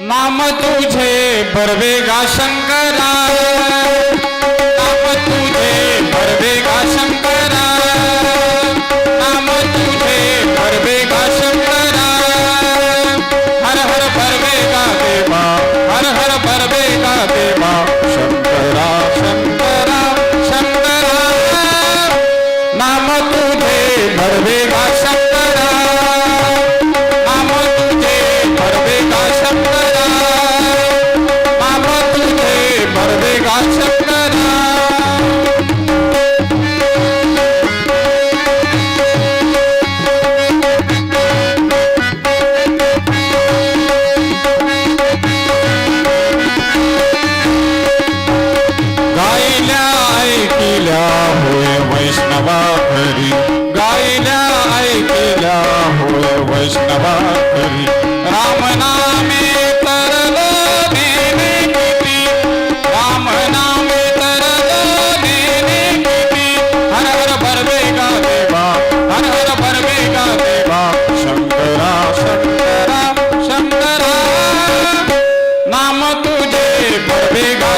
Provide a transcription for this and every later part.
नाम तुझे बरवेगा शंकरा. नाम तुझे बरवेगा शंकरा. नाम तुझे बरवेगा शंकरा. हर हर बरवेगा देवा हर हर बरवेगा देवा. शंकरा शंकरा शंकरा. नाम तुझे बरवेगा शंकरा. वैष्णवा घरी गायल्या ऐकल्या होय वैष्णवा घरी रामनामे तरल नेने किती रामनामे तरल नेने किती. हर हर भरवे का देवा हर हर भरवे का देवा. शंकरा शंकरा शंकरा नाम तुझे भरवे गा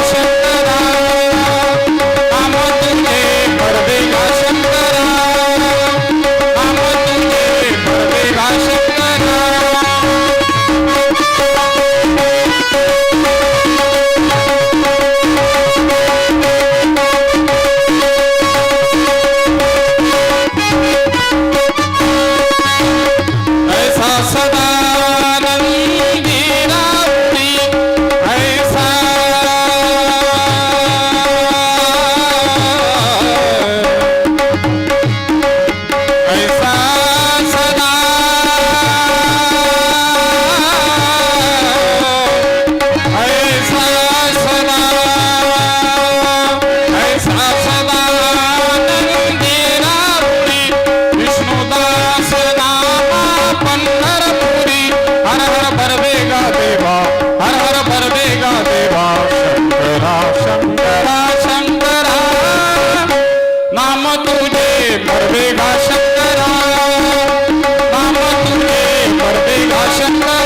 Thank.